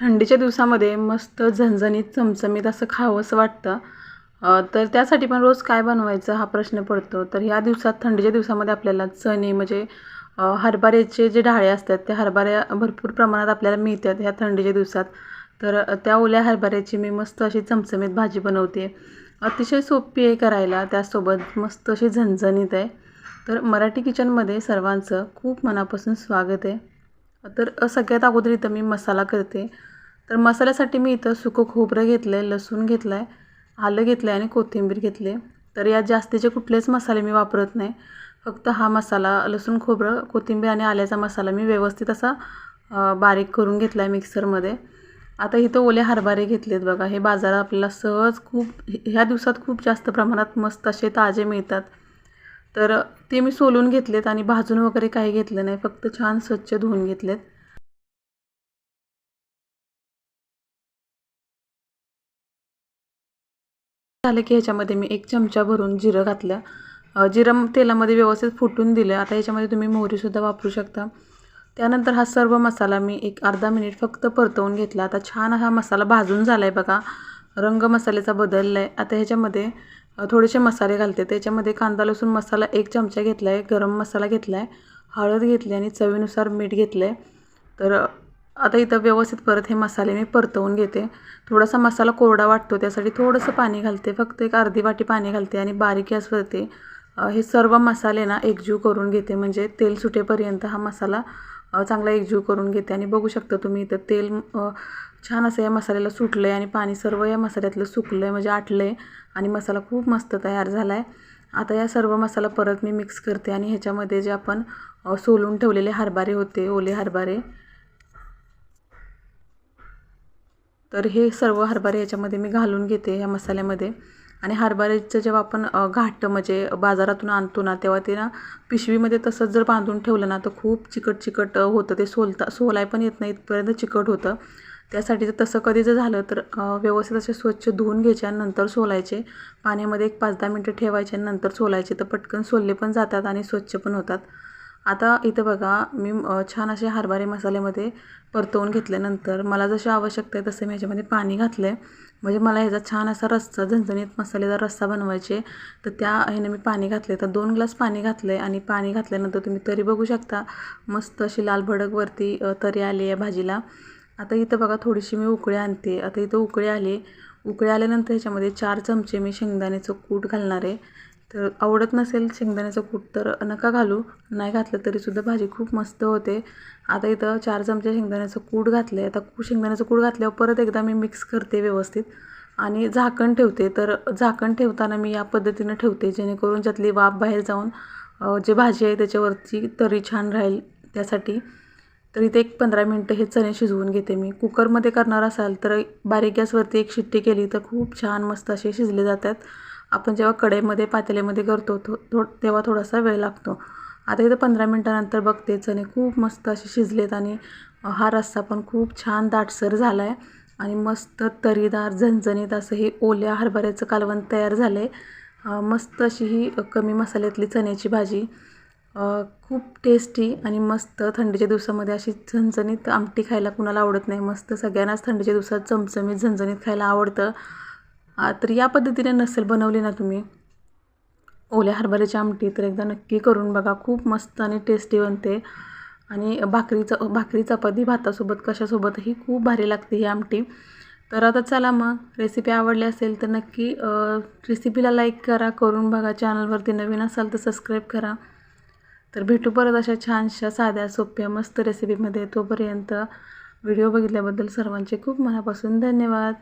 थंडीच्या दिवसामध्ये मस्त झणझणीत चमचमीत असं खावंसं वाटतं. तर त्यासाठी पण रोज काय बनवायचं हा प्रश्न पडतो. तर ह्या दिवसात थंडीच्या दिवसामध्ये आपल्याला चणे म्हणजे हरभऱ्याचे जे डाळे असतात त्या हरभऱ्या भरपूर प्रमाणात आपल्याला मिळतात ह्या थंडीच्या दिवसात. तर त्या ओल्या हरभऱ्याची मी मस्त अशी चमचमीत भाजी बनवते. अतिशय सोपी आहे करायला त्यासोबत मस्त अशी झणझणीत आहे. तर मराठी किचनमध्ये सर्वांचं खूप मनापासून स्वागत आहे. तर सगळ्यात अगोदर इथं मी मसाला करते. तर मसाल्यासाठी मी इथं सुकं खोबरं घेतलं आहे लसूण घेतलं आहे आलं घेतलं आहे आणि कोथिंबीर घेतली तर यात जास्तीचे कुठलेच मसाले मी वापरत नाही. फक्त हा मसाला लसूण खोबरं कोथिंबीर आणि आल्याचा मसाला मी व्यवस्थित असा बारीक करून घेतला आहे मिक्सरमध्ये. आता इथं ओले हरभरे घेतलेत बघा. हे बाजारात आपल्याला सहज खूप ह्या दिवसात खूप जास्त प्रमाणात मस्त असे ताजे मिळतात. तर ते मी सोलून घेतलेत आणि भाजून वगैरे काही घेतलं नाही. फक्त छान स्वच्छ धुवून घेतलेत. झालं की ह्याच्यामध्ये मी एक चमचा भरून जिरं घातलं. जिरं तेलामध्ये व्यवस्थित फुटून दिलं. आता ह्याच्यामध्ये तुम्ही मोहरीसुद्धा वापरू शकता. त्यानंतर हा सर्व मसाला मी एक अर्धा मिनिट फक्त परतवून घेतला. आता छान हा मसाला भाजून झाला आहे बघा. रंग मसाल्याचा बदलला आहे आता ह्याच्यामध्ये थोडेसे मसाले घालते. त्याच्यामध्ये कांदा लसूण मसाला एक चमचा घेतला आहे गरम मसाला घेतला आहे हळद घेतली आणि चवीनुसार मीठ घेतलं आहे तर आता इथं व्यवस्थित परत हे मसाले मी परतवून घेते. थोडासा मसाला कोरडा वाटतो त्यासाठी थोडंसं पाणी घालते. फक्त एक अर्धी वाटी पाणी घालते आणि बारीक गॅसवरती हे सर्व मसाले ना एकजीव करून घेते. म्हणजे तेल सुटेपर्यंत हा मसाला चांगला एकजीव करून घेते. आणि बघू शकता तुम्ही इथं तेल छान असं या मसाल्याला सुटलं आहे आणि पाणी सर्व या मसाल्यातलं सुकलं आहे म्हणजे आटलं आहे आणि मसाला खूप मस्त तयार झाला आहे आता या सर्व मसाला परत मी मिक्स करते आणि ह्याच्यामध्ये जे आपण सोलून ठेवलेले हरभरे होते ओले हरभरे तर हे सर्व हरभरे याच्यामध्ये मी घालून घेते ह्या मसाल्यामध्ये. आणि हरभऱ्याचं जेव्हा आपण घाट म्हणजे बाजारातून आणतो ना तेव्हा ते ना पिशवीमध्ये तसंच जर बांधून ठेवलं ना तर खूप चिकट चिकट होतं. ते सोलता सोलाय पण येत नाही इथपर्यंत चिकट होतं. त्यासाठी जर तसं कधी जर झालं तर व्यवस्थित असे स्वच्छ धुवून घ्यायचे आणि नंतर सोलायचे. पाण्यामध्ये एक पाच दहा मिनटं ठेवायचे आणि नंतर सोलायचे. तर पटकन सोलले पण जातात आणि स्वच्छ पण होतात. आता इथं बघा मी छान असे हरभरे मसाल्यामध्ये परतवून घेतल्यानंतर मला जशी आवश्यकता आहे तसं मी ह्याच्यामध्ये पाणी घातलं आहे म्हणजे मला ह्याचा छान असा रस्सा झणझणीत मसालेदार रस्सा बनवायचे तर त्या ह्याने मी पाणी घातले तर दोन ग्लास पाणी घातलं आहे आणि पाणी घातल्यानंतर तुम्ही तरी बघू शकता मस्त अशी लाल भडकवरती तरी आली आहे भाजीला. आता इथं बघा थोडीशी मी उकळी आणते. आता इथं उकळी आली. उकळी आल्यानंतर ह्याच्यामध्ये चार चमचे मी शेंगदाण्याचं कूट घालणार आहे. तर आवडत नसेल शेंगदाण्याचं कूट तर नका घालू. नाही घातलं तरीसुद्धा भाजी खूप मस्त होते. आता इथं चार चमचे शेंगदाण्याचं कूट घातलं आहे आता कू शेंगदाण्याचं कूट घातल्यावर परत एकदा मी मिक्स करते व्यवस्थित. आणि झाकण ठेवते. तर झाकण ठेवताना मी या पद्धतीनं ठेवते जेणेकरून ज्यातली वाफ बाहेर जाऊन जे भाजी आहे त्याच्यावरची तरी छान राहील त्यासाठी. तर इथे एक पंधरा मिनटं हे चणे शिजवून घेते मी. कुकरमध्ये करणार असाल तर बारीक गॅसवरती एक शिट्टी केली तर खूप छान मस्त असे शिजले जातात. आपण जेव्हा कढईमध्ये पातेल्यामध्ये करतो थो थो तेव्हा थोडासा वेळ लागतो. आता इथं पंधरा मिनटानंतर बघते चणे खूप मस्त असे शिजलेत आणि हा रस्सा पण खूप छान दाटसर झाला आहे आणि मस्त तरीदार झणझणीत असं हे ओल्या हरभऱ्याचं कालवण तयार झालं आहे मस्त अशी ही कमी मसाल्यातली चण्याची भाजी. खूप टेस्टी आणि मस्त थंडीच्या दिवसामध्ये अशी झणझणीत आमटी खायला कुणाला आवडत नाही. मस्त सगळ्यांनाच थंडीच्या दिवसात चमचमीत झणझणीत खायला आवडतं. तर या पद्धतीने नसेल बनवली ना तुम्ही? ओल्या हरभऱ्याची आमटी तर एकदा नक्की करून बघा. खूप मस्त आणि टेस्टी बनते. आणि भाकरीचं भाकरी चपाती भातासोबत कशासोबतही खूप भारी लागते ही आमटी. तर आता चला मग रेसिपी आवडली असेल तर नक्की रेसिपीला लाईक करा करून बघा. चॅनलवरती नवीन असाल तर सबस्क्राईब करा. तर भेटू परत अशा छानशा साध्या सोप्या मस्त रेसिपीमध्ये तोपर्यंत व्हिडिओ बघितल्याबद्दल सर्वांचे खूप मनापासून धन्यवाद.